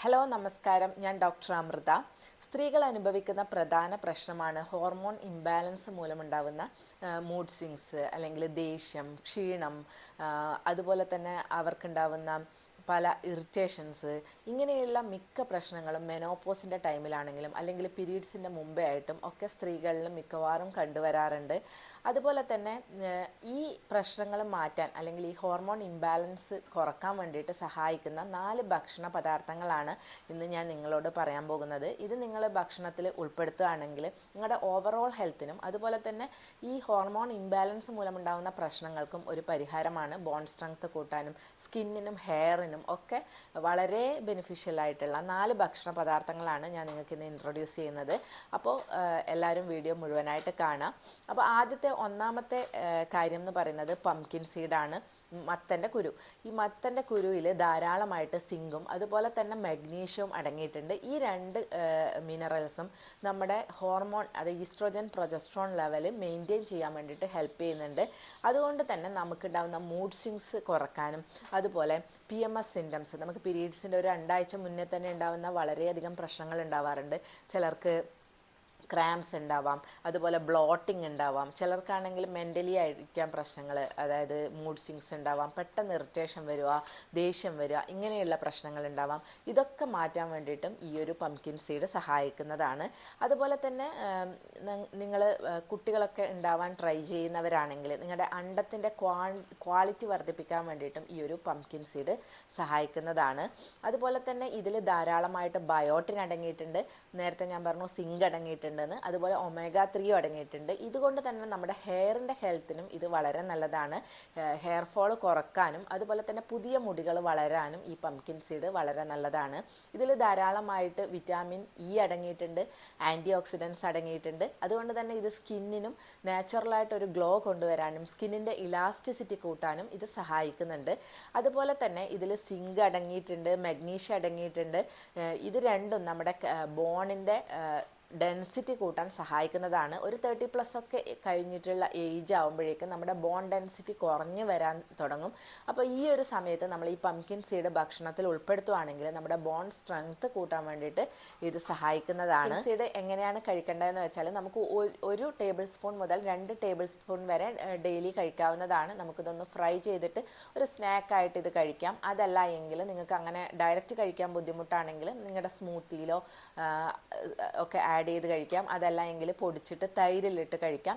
Hello നമസ്കാരം. ഞാൻ doctor Amrita. സ്ത്രീകൾ അനുഭവിക്കുന്ന പ്രധാന പ്രശ്നമാണ് ഹോർമോൺ ഇംബാലൻസ് മൂലമുണ്ടാകുന്ന മൂഡ് സ്വിങ്സ് അല്ലെങ്കിൽ ദേഷ്യം ക്ഷീണം അതുപോലെ തന്നെ അവർക്കുണ്ടാവുന്ന പല ഇറിറ്റേഷൻസ് ഇങ്ങനെയുള്ള മിക്ക പ്രശ്നങ്ങളും മെനോപ്പോസിന്റെ ടൈമിലാണെങ്കിലും അല്ലെങ്കിൽ പീരീഡ്സിന്റെ മുമ്പേ ആയിട്ടും ഒക്കെ സ്ത്രീകളിൽ മിക്കവാറും കണ്ടുവരാറുണ്ട്. അതുപോലെ തന്നെ ഈ പ്രശ്നങ്ങൾ മാറ്റാൻ അല്ലെങ്കിൽ ഈ ഹോർമോൺ ഇംബാലൻസ് കുറയ്ക്കാൻ വേണ്ടിയിട്ട് സഹായിക്കുന്ന നാല് ഭക്ഷണ പദാർത്ഥങ്ങളാണ് ഇന്ന് ഞാൻ നിങ്ങളോട് പറയാൻ പോകുന്നത്. ഇത് നിങ്ങൾ ഭക്ഷണത്തിൽ ഉൾപ്പെടുത്തുകയാണെങ്കിൽ നിങ്ങളുടെ ഓവറോൾ ഹെൽത്തിനും അതുപോലെ തന്നെ ഈ ഹോർമോൺ ഇംബാലൻസ് മൂലമുണ്ടാകുന്ന പ്രശ്നങ്ങൾക്കും ഒരു പരിഹാരമാണ്. ബോൺ സ്ട്രെങ്ത് കൂട്ടാനും സ്കിന്നിനും ഹെയറിനും ഒക്കെ വളരെ ബെനിഫിഷ്യൽ ആയിട്ടുള്ള നാല് ഭക്ഷണ പദാർത്ഥങ്ങളാണ് ഞാൻ നിങ്ങൾക്ക് ഇന്ന് ഇൻട്രൊഡ്യൂസ് ചെയ്യുന്നത്. അപ്പോൾ എല്ലാവരും വീഡിയോ മുഴുവനായിട്ട് കാണാം. അപ്പോൾ ആദ്യത്തെ ഒന്നാമത്തെ കാര്യം എന്ന് പറയുന്നത് പംകിൻ സീഡാണ് മത്തന്റെ കുരു. ഈ മത്തന്റെ കുരുവിൽ ധാരാളമായിട്ട് സിങ്കും അതുപോലെ തന്നെ മഗ്നീഷ്യവും അടങ്ങിയിട്ടുണ്ട്. ഈ രണ്ട് മിനറൽസും നമ്മുടെ ഹോർമോൺ അത് ഈസ്ട്രോജൻ പ്രൊജസ്ട്രോൺ ലെവൽ മെയിന്റെയിൻ ചെയ്യാൻ വേണ്ടിയിട്ട് ഹെൽപ്പ് ചെയ്യുന്നുണ്ട്. അതുകൊണ്ട് തന്നെ നമുക്കുണ്ടാകുന്ന മൂഡ് സ്വിങ്സ് കുറക്കാനും അതുപോലെ പി എം എസ് സിംറ്റംസ് നമുക്ക് പീരീഡ്സിന്റെ ഒരു രണ്ടാഴ്ച മുന്നേ തന്നെ ഉണ്ടാകുന്ന വളരെയധികം പ്രശ്നങ്ങൾ ഉണ്ടാവാറുണ്ട്. ചിലർക്ക് ക്രാംസ് ഉണ്ടാവാം അതുപോലെ ബ്ലോട്ടിംഗ് ഉണ്ടാവാം ചിലർക്കാണെങ്കിൽ മെന്റലി ആയിരിക്കാം പ്രശ്നങ്ങൾ അതായത് മൂഡ് സ്വിങ്സ് ഉണ്ടാവാം പെട്ടെന്ന് ഇറിറ്റേഷൻ വരിക ദേഷ്യം വരിക ഇങ്ങനെയുള്ള പ്രശ്നങ്ങൾ ഉണ്ടാവാം ഇതൊക്കെ മാറ്റാൻ വേണ്ടിയിട്ടും ഈ ഒരു പംകിൻ സീഡ് സഹായിക്കുന്നതാണ്. അതുപോലെ തന്നെ നിങ്ങൾ കുട്ടികളൊക്കെ ഉണ്ടാവാൻ ട്രൈ ചെയ്യുന്നവരാണെങ്കിൽ നിങ്ങളുടെ അണ്ടത്തിന്റെ ക്വാ ക്വാളിറ്റി വർദ്ധിപ്പിക്കാൻ വേണ്ടിയിട്ടും ഈ ഒരു പംകിൻ സീഡ് സഹായിക്കുന്നതാണ്. അതുപോലെ തന്നെ ഇതിൽ ധാരാളമായിട്ട് ബയോട്ടിൻ അടങ്ങിയിട്ടുണ്ട്. നേരത്തെ ഞാൻ പറഞ്ഞു സിങ്ക് അടങ്ങിയിട്ടുണ്ടെന്ന് അതുപോലെ ഒമേഗ ത്രീയും അടങ്ങിയിട്ടുണ്ട്. ഇതുകൊണ്ട് തന്നെ നമ്മുടെ ഹെയറിന്റെ ഹെൽത്തിനും ഇത് വളരെ നല്ലതാണ്. ഹെയർ ഫോൾ കുറക്കാനും അതുപോലെ തന്നെ പുതിയ മുടികൾ വളരാനും ഈ പംകിൻ സീഡ് വളരെ നല്ലതാണ്. ഇതിൽ ധാരാളമായിട്ട് വിറ്റാമിൻ ഇ അടങ്ങിയിട്ടുണ്ട് ആന്റി ഓക്സിഡൻസ് അടങ്ങിയിട്ടുണ്ട്. അതുകൊണ്ട് തന്നെ ഇത് സ്കിന്നിനും നാച്ചുറലായിട്ടൊരു ഗ്ലോ കൊണ്ടുവരാനും സ്കിന്നിന്റെ ഇലാസ്റ്റിസിറ്റി കൂട്ടാനും ഇത് സഹായിക്കുന്നുണ്ട്. അതുപോലെ തന്നെ ഇതിൽ സിങ്ക് അടങ്ങിയിട്ടുണ്ട് മഗ്നീഷ്യം അടങ്ങിയിട്ടുണ്ട്. ഇത് രണ്ടും നമ്മുടെ ബോണിന്റെ ഡെൻസിറ്റി കൂട്ടാൻ സഹായിക്കുന്നതാണ്. ഒരു തേർട്ടി പ്ലസ് ഒക്കെ കഴിഞ്ഞിട്ടുള്ള ഏജ് ആകുമ്പോഴേക്കും നമ്മുടെ ബോൺ ഡെൻസിറ്റി കുറഞ്ഞു വരാൻ തുടങ്ങും. അപ്പോൾ ഈ ഒരു സമയത്ത് നമ്മൾ ഈ പംകിൻ സീഡ് ഭക്ഷണത്തിൽ ഉൾപ്പെടുത്തുവാണെങ്കിൽ നമ്മുടെ ബോൺ സ്ട്രെങ്ത് കൂട്ടാൻ വേണ്ടിയിട്ട് ഇത് സഹായിക്കുന്നതാണ്. സീഡ് എങ്ങനെയാണ് കഴിക്കേണ്ടതെന്ന് വെച്ചാൽ നമുക്ക് ഒരു ടേബിൾ സ്പൂൺ മുതൽ രണ്ട് ടേബിൾ സ്പൂൺ വരെ ഡെയിലി കഴിക്കാവുന്നതാണ്. നമുക്കിതൊന്ന് ഫ്രൈ ചെയ്തിട്ട് ഒരു സ്നാക്കായിട്ട് ഇത് കഴിക്കാം. അതല്ല എങ്കിൽ നിങ്ങൾക്ക് അങ്ങനെ ഡയറക്റ്റ് കഴിക്കാൻ ബുദ്ധിമുട്ടാണെങ്കിൽ നിങ്ങളുടെ സ്മൂത്തിയിലോ ഒക്കെ ആഡ് ചെയ്ത് കഴിക്കാം. അതല്ല എങ്കിൽ പൊടിച്ചിട്ട് തൈരിലിട്ട് കഴിക്കാം.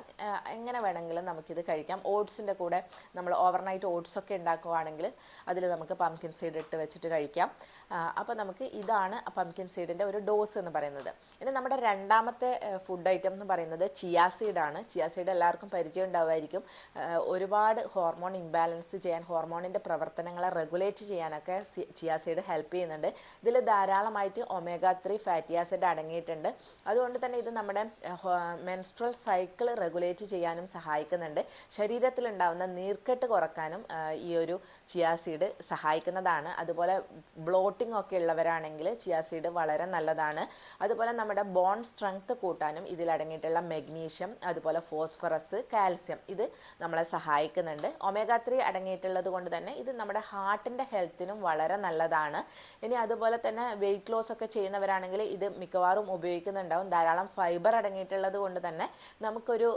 എങ്ങനെ വേണമെങ്കിലും നമുക്കിത് കഴിക്കാം. ഓട്സിന്റെ കൂടെ നമ്മൾ ഓവർനൈറ്റ് ഓട്സ് ഒക്കെ ഉണ്ടാക്കുവാണെങ്കിൽ അതിൽ നമുക്ക് പംകിൻ സീഡ് ഇട്ട് വെച്ചിട്ട് കഴിക്കാം. അപ്പോൾ നമുക്ക് ഇതാണ് പംകിൻ സീഡിന്റെ ഒരു ഡോസ് എന്ന് പറയുന്നത്. ഇനി നമ്മുടെ രണ്ടാമത്തെ ഫുഡ് ഐറ്റം എന്ന് പറയുന്നത് ചിയാ സീഡാണ് ചിയാ സീഡ് എല്ലാവർക്കും പരിചയം ഉണ്ടാവുമായിരിക്കും. ഒരുപാട് ഹോർമോൺ ഇംബാലൻസ് ചെയ്യാൻ ഹോർമോണിന്റെ പ്രവർത്തനങ്ങളെ റെഗുലേറ്റ് ചെയ്യാനൊക്കെ ചിയാ സീഡ് ഹെൽപ്പ് ചെയ്യുന്നുണ്ട്. ഇതിൽ ധാരാളമായിട്ട് ഒമേഗ ത്രീ ഫാറ്റി ആസിഡ് അടങ്ങിയിട്ടുണ്ട്. അതുകൊണ്ട് തന്നെ ഇത് നമ്മുടെ മെൻസ്ട്രൽ സൈക്കിൾ റെഗുലേറ്റ് ചെയ്യാനും സഹായിക്കുന്നുണ്ട്. ശരീരത്തിലുണ്ടാവുന്ന നീർക്കെട്ട് കുറക്കാനും ഈ ഒരു ചിയാസീഡ് സഹായിക്കുന്നതാണ്. അതുപോലെ ബ്ലോട്ടിംഗ് ഒക്കെ ഉള്ളവരാണെങ്കിൽ ചിയാസീഡ് വളരെ നല്ലതാണ്. അതുപോലെ നമ്മുടെ ബോൺ സ്ട്രെങ്ത് കൂട്ടാനും ഇതിലടങ്ങിയിട്ടുള്ള മെഗ്നീഷ്യം അതുപോലെ ഫോസ്ഫറസ് കാൽസ്യം ഇത് നമ്മളെ സഹായിക്കുന്നുണ്ട്. ഒമേഗ ത്രീ അടങ്ങിയിട്ടുള്ളത് കൊണ്ട് തന്നെ ഇത് നമ്മുടെ ഹാർട്ടിന്റെ ഹെൽത്തിനും വളരെ നല്ലതാണ്. ഇനി അതുപോലെ തന്നെ വെയിറ്റ് ലോസ് ഒക്കെ ചെയ്യുന്നവരാണെങ്കിൽ ഇത് മിക്കവാറും ഉപയോഗിക്കുന്നുണ്ടാവും. ധാരാളം ഫൈബർ അടങ്ങിയിട്ടുള്ളത് കൊണ്ട് തന്നെ നമുക്കൊരു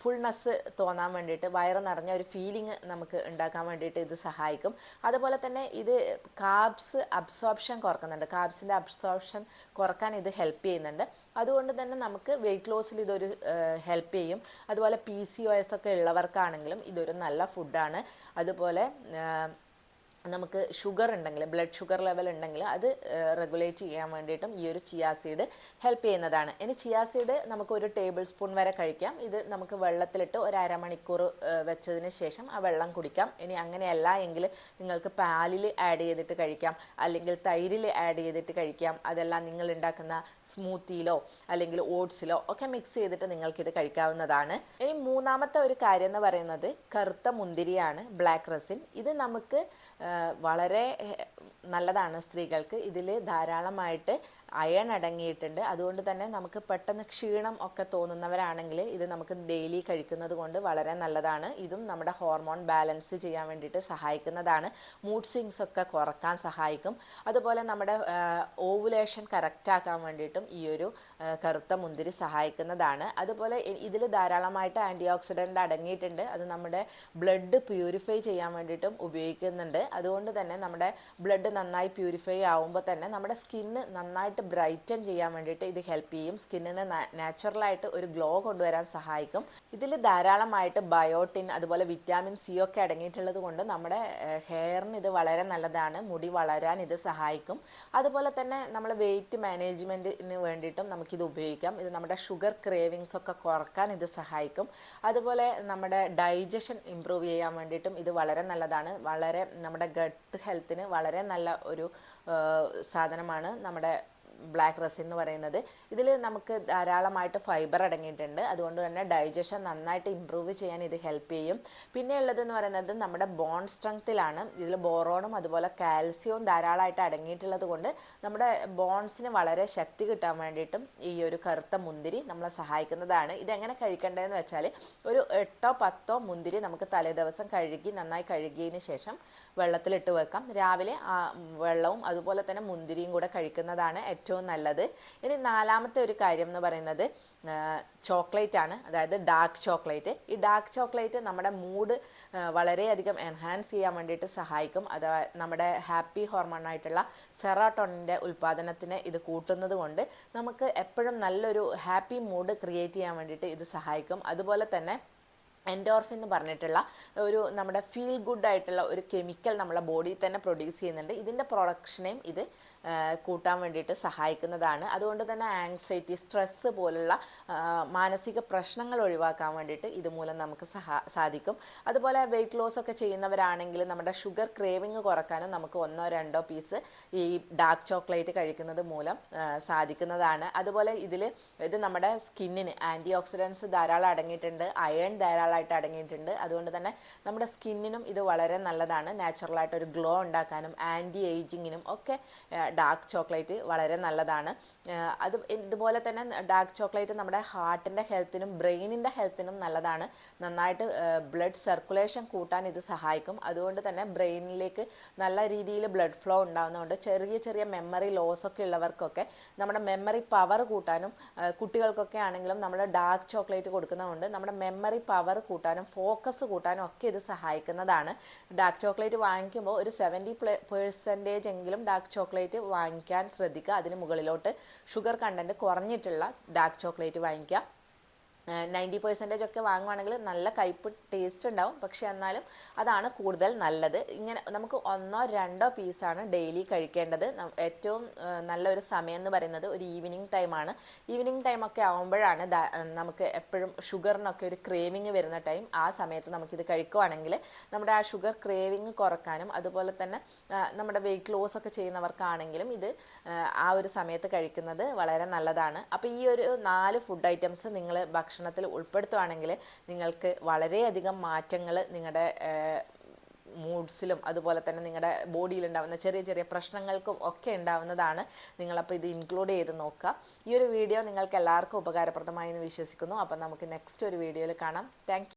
ഫുൾനെസ് തോന്നാൻ വേണ്ടിയിട്ട് വയറ് നിറഞ്ഞ ഒരു ഫീലിംഗ് നമുക്ക് ഉണ്ടാക്കാൻ വേണ്ടിയിട്ട് ഇത് സഹായിക്കും. അതുപോലെ തന്നെ ഇത് കാബ്സ് അബ്സോർപ്ഷൻ കുറക്കുന്നുണ്ട്. കാബ്സിന്റെ അബ്സോർപ്ഷൻ കുറയ്ക്കാൻ ഇത് ഹെൽപ്പ് ചെയ്യുന്നുണ്ട്. അതുകൊണ്ട് തന്നെ നമുക്ക് വെയിറ്റ് ലോസിൽ ഇതൊരു ഹെൽപ്പ് ചെയ്യും. അതുപോലെ പി സി ഒ എസ് ഒക്കെ ഉള്ളവർക്കാണെങ്കിലും ഇതൊരു നല്ല ഫുഡാണ് അതുപോലെ നമുക്ക് ഷുഗർ ഉണ്ടെങ്കിൽ ബ്ലഡ് ഷുഗർ ലെവൽ ഉണ്ടെങ്കിൽ അത് റെഗുലേറ്റ് ചെയ്യാൻ വേണ്ടിയിട്ടും ഈ ഒരു ചിയാ സീഡ് ഹെൽപ്പ് ചെയ്യുന്നതാണ്. ഇനി ചിയാ സീഡ് നമുക്ക് ഒരു ടേബിൾ സ്പൂൺ വരെ കഴിക്കാം. ഇത് നമുക്ക് വെള്ളത്തിലിട്ട് ഒരു അരമണിക്കൂർ വെച്ചതിന് ശേഷം ആ വെള്ളം കുടിക്കാം. ഇനി അങ്ങനെയല്ല എങ്കിൽ നിങ്ങൾക്ക് പാലിൽ ആഡ് ചെയ്തിട്ട് കഴിക്കാം. അല്ലെങ്കിൽ തൈരിൽ ആഡ് ചെയ്തിട്ട് കഴിക്കാം. അതെല്ലാം നിങ്ങൾ ഉണ്ടാക്കുന്ന സ്മൂത്തിയിലോ അല്ലെങ്കിൽ ഓട്സിലോ ഒക്കെ മിക്സ് ചെയ്തിട്ട് നിങ്ങൾക്കിത് കഴിക്കാവുന്നതാണ്. ഇനി മൂന്നാമത്തെ ഒരു കാര്യം എന്ന് പറയുന്നത് കറുത്ത മുന്തിരിയാണ് ബ്ലാക്ക് റസിൻ ഇത് നമുക്ക് വളരെ നല്ലതാണ് സ്ത്രീകൾക്ക്. ഇതിൽ ധാരാളമായിട്ട് അയൺ അടങ്ങിയിട്ടുണ്ട്. അതുകൊണ്ട് തന്നെ നമുക്ക് പെട്ടെന്ന് ക്ഷീണം ഒക്കെ തോന്നുന്നവരാണെങ്കിൽ ഇത് നമുക്ക് ഡെയിലി കഴിക്കുന്നത് കൊണ്ട് വളരെ നല്ലതാണ്. ഇതും നമ്മുടെ ഹോർമോൺ ബാലൻസ് ചെയ്യാൻ വേണ്ടിയിട്ട് സഹായിക്കുന്നതാണ്. മൂഡ് സ്വിങ്സ് ഒക്കെ കുറയ്ക്കാൻ സഹായിക്കും. അതുപോലെ നമ്മുടെ ഓവുലേഷൻ കറക്റ്റാക്കാൻ വേണ്ടിയിട്ടും ഈ ഒരു കറുത്ത മുന്തിരി സഹായിക്കുന്നതാണ്. അതുപോലെ ഇതിൽ ധാരാളമായിട്ട് ആന്റി ഓക്സിഡന്റ് അടങ്ങിയിട്ടുണ്ട്. അത് നമ്മുടെ ബ്ലഡ് പ്യൂരിഫൈ ചെയ്യാൻ വേണ്ടിയിട്ടും ഉപയോഗിക്കുന്നുണ്ട്. അതുകൊണ്ട് തന്നെ നമ്മുടെ ബ്ലഡ് നന്നായി പ്യൂരിഫൈ ആവുമ്പോൾ തന്നെ നമ്മുടെ സ്കിന്ന് നന്നായിട്ട് ബ്രൈറ്റൻ ചെയ്യാൻ വേണ്ടിയിട്ട് ഇത് ഹെൽപ്പ് ചെയ്യും. സ്കിന്നിന് നാച്ചുറലായിട്ട് ഒരു ഗ്ലോ കൊണ്ടുവരാൻ സഹായിക്കും. ഇതിൽ ധാരാളമായിട്ട് ബയോട്ടിൻ അതുപോലെ വിറ്റാമിൻ സി ഒക്കെ അടങ്ങിയിട്ടുള്ളത് കൊണ്ട് നമ്മുടെ ഹെയറിന് ഇത് വളരെ നല്ലതാണ്. മുടി വളരാൻ ഇത് സഹായിക്കും. അതുപോലെ തന്നെ നമ്മൾ വെയിറ്റ് മാനേജ്മെന്റിന് വേണ്ടിയിട്ടും നമുക്കിത് ഉപയോഗിക്കാം. ഇത് നമ്മുടെ ഷുഗർ ക്രേവിങ്സ് ഒക്കെ കുറയ്ക്കാൻ ഇത് സഹായിക്കും. അതുപോലെ നമ്മുടെ ഡൈജഷൻ ഇമ്പ്രൂവ് ചെയ്യാൻ വേണ്ടിയിട്ടും ഇത് വളരെ നല്ലതാണ്. വളരെ നമ്മുടെ ഗട്ട് ഹെൽത്തിന് വളരെ നല്ല ഒരു സാധനമാണ് നമ്മുടെ ബ്ലാക്ക് റസ് എന്ന് പറയുന്നത്. ഇതിൽ നമുക്ക് ധാരാളമായിട്ട് ഫൈബർ അടങ്ങിയിട്ടുണ്ട്. അതുകൊണ്ട് തന്നെ ഡൈജഷൻ നന്നായിട്ട് ഇമ്പ്രൂവ് ചെയ്യാൻ ഇത് ഹെൽപ്പ് ചെയ്യും. പിന്നെ ഉള്ളതെന്ന് പറയുന്നത് നമ്മുടെ ബോൺ സ്ട്രെങ്ത്തിലാണ് ഇതിൽ ബോറോണും അതുപോലെ കാൽസ്യവും ധാരാളമായിട്ട് അടങ്ങിയിട്ടുള്ളത് കൊണ്ട് നമ്മുടെ ബോൺസിന് വളരെ ശക്തി കിട്ടാൻ വേണ്ടിയിട്ടും ഈ ഒരു കറുത്ത മുന്തിരി നമ്മളെ സഹായിക്കുന്നതാണ്. ഇതെങ്ങനെ കഴിക്കേണ്ടതെന്ന് വെച്ചാൽ ഒരു എട്ടോ പത്തോ മുന്തിരി നമുക്ക് തലേദിവസം കഴുകി നന്നായി കഴുകിയതിന് ശേഷം വെള്ളത്തിലിട്ട് വെക്കാം. രാവിലെ ആ വെള്ളവും അതുപോലെ തന്നെ മുന്തിരിയും കൂടെ കഴിക്കുന്നതാണ് ഏറ്റവും നല്ലത്. ഇനി നാലാമത്തെ ഒരു കാര്യം എന്ന് പറയുന്നത് ചോക്ലേറ്റ് ആണ്. അതായത് ഡാർക്ക് ചോക്ലേറ്റ് ഈ ഡാർക്ക് ചോക്ലേറ്റ് നമ്മുടെ മൂഡ് വളരെയധികം എൻഹാൻസ് ചെയ്യാൻ വേണ്ടിയിട്ട് സഹായിക്കും. അത് നമ്മുടെ ഹാപ്പി ഹോർമോണായിട്ടുള്ള സെറാട്ടോണിന്റെ ഉൽപ്പാദനത്തിന് ഇത് കൂട്ടുന്നത് കൊണ്ട് നമുക്ക് എപ്പോഴും നല്ലൊരു ഹാപ്പി മൂഡ് ക്രിയേറ്റ് ചെയ്യാൻ വേണ്ടിയിട്ട് ഇത് സഹായിക്കും. അതുപോലെ തന്നെ എൻഡോർഫിൻ എന്ന് പറഞ്ഞിട്ടുള്ള ഒരു നമ്മുടെ ഫീൽ ഗുഡ് ആയിട്ടുള്ള ഒരു കെമിക്കൽ നമ്മളെ ബോഡിയിൽ തന്നെ പ്രൊഡ്യൂസ് ചെയ്യുന്നുണ്ട്. ഇതിന്റെ പ്രൊഡക്ഷനെയും ഇത് കൂട്ടാൻ വേണ്ടിയിട്ട് സഹായിക്കുന്നതാണ്. അതുകൊണ്ട് തന്നെ ആങ്സൈറ്റി സ്ട്രെസ്സ് പോലുള്ള മാനസിക പ്രശ്നങ്ങൾ ഒഴിവാക്കാൻ വേണ്ടിയിട്ട് ഇതുമൂലം നമുക്ക് സഹാ സാധിക്കും. അതുപോലെ വെയിറ്റ് ലോസ് ഒക്കെ ചെയ്യുന്നവരാണെങ്കിൽ നമ്മുടെ ഷുഗർ ക്രേവിങ് കുറക്കാനും നമുക്ക് ഒന്നോ രണ്ടോ പീസ് ഈ ഡാർക്ക് ചോക്ലേറ്റ് കഴിക്കുന്നത് മൂലം സാധിക്കുന്നതാണ്. അതുപോലെ ഇതിൽ ഇത് നമ്മുടെ സ്കിന്നിന് ആന്റി ഓക്സിഡൻസ് ധാരാളം അടങ്ങിയിട്ടുണ്ട്. അയൺ ധാരാളമായിട്ട് അടങ്ങിയിട്ടുണ്ട്. അതുകൊണ്ട് തന്നെ നമ്മുടെ സ്കിന്നിനും ഇത് വളരെ നല്ലതാണ്. നാച്ചുറലായിട്ട് ഒരു ഗ്ലോ ഉണ്ടാക്കാനും ആന്റി ഏജിങ്ങിനും ഒക്കെ ഡാർക്ക് ചോക്ലേറ്റ് വളരെ നല്ലതാണ്. അത് ഇതുപോലെ തന്നെ ഡാർക്ക് ചോക്ലേറ്റ് നമ്മുടെ ഹാർട്ടിന്റെ ഹെൽത്തിനും ബ്രെയിനിന്റെ ഹെൽത്തിനും നല്ലതാണ്. നന്നായിട്ട് ബ്ലഡ് സർക്കുലേഷൻ കൂട്ടാൻ ഇത് സഹായിക്കും. അതുകൊണ്ട് തന്നെ ബ്രെയിനിലേക്ക് നല്ല രീതിയിൽ ബ്ലഡ് ഫ്ലോ ഉണ്ടാകുന്നതുകൊണ്ട് ചെറിയ ചെറിയ മെമ്മറി ലോസ് ഒക്കെ ഉള്ളവർക്കൊക്കെ നമ്മുടെ മെമ്മറി പവർ കൂട്ടാനും കുട്ടികൾക്കൊക്കെ ആണെങ്കിലും നമ്മൾ ഡാർക്ക് ചോക്ലേറ്റ് കൊടുക്കുന്നതുകൊണ്ട് നമ്മുടെ മെമ്മറി പവർ കൂട്ടാനും ഫോക്കസ് കൂട്ടാനും ഒക്കെ ഇത് സഹായിക്കുന്നതാണ്. ഡാർക്ക് ചോക്ലേറ്റ് വാങ്ങിക്കുമ്പോൾ ഒരു സെവന്റി പേഴ്സന്റേജ് എങ്കിലും ഡാർക്ക് ചോക്ലേറ്റ് വാങ്ങിക്കാൻ ശ്രദ്ധിക്കുക. അതിന് മുകളിലോട്ട് ഷുഗർ കണ്ടന്റ് കുറഞ്ഞിട്ടുള്ള ഡാർക്ക് ചോക്ലേറ്റ് വാങ്ങിക്കുക. നയന്റി പെർസെന്റേജ് ഒക്കെ വാങ്ങുവാണെങ്കിൽ നല്ല കയ്പ് ടേസ്റ്റ് ഉണ്ടാവും. പക്ഷെ എന്നാലും അതാണ് കൂടുതൽ നല്ലത്. ഇങ്ങനെ നമുക്ക് ഒന്നോ രണ്ടോ പീസാണ് ഡെയിലി കഴിക്കേണ്ടത്. ഏറ്റവും നല്ലൊരു സമയം എന്ന് പറയുന്നത് ഒരു ഈവനിങ് ടൈമാണ് ഈവനിങ് ടൈമൊക്കെ ആകുമ്പോഴാണ് നമുക്ക് എപ്പോഴും ഷുഗറിനൊക്കെ ഒരു ക്രേവിങ് വരുന്ന ടൈം ആ സമയത്ത് നമുക്കിത് കഴിക്കുവാണെങ്കിൽ നമ്മുടെ ആ ഷുഗർ ക്രേവിങ് കുറക്കാനും അതുപോലെ തന്നെ നമ്മുടെ വെയിറ്റ് ലോസ് ഒക്കെ ചെയ്യുന്നവർക്കാണെങ്കിലും ഇത് ആ, ഒരു സമയത്ത് കഴിക്കുന്നത് വളരെ നല്ലതാണ്. അപ്പോൾ ഈ ഒരു നാല് ഫുഡ് ഐറ്റംസ് നിങ്ങൾ ഭക്ഷണത്തിൽ ഉൾപ്പെടുത്തുവാണെങ്കിൽ നിങ്ങൾക്ക് വളരെയധികം മാറ്റങ്ങൾ നിങ്ങളുടെ മൂഡ്സിലും അതുപോലെ തന്നെ നിങ്ങളുടെ ബോഡിയിൽ ഉണ്ടാകുന്ന ചെറിയ ചെറിയ പ്രശ്നങ്ങൾക്കും ഒക്കെ ഉണ്ടാവുന്നതാണ്. നിങ്ങളപ്പോൾ ഇത് ഇൻക്ലൂഡ് ചെയ്ത് നോക്കുക. ഈ ഒരു വീഡിയോ നിങ്ങൾക്ക് എല്ലാവർക്കും ഉപകാരപ്രദമായി എന്ന് വിശ്വസിക്കുന്നു. അപ്പോൾ നമുക്ക് നെക്സ്റ്റ് ഒരു വീഡിയോയിൽ കാണാം. താങ്ക്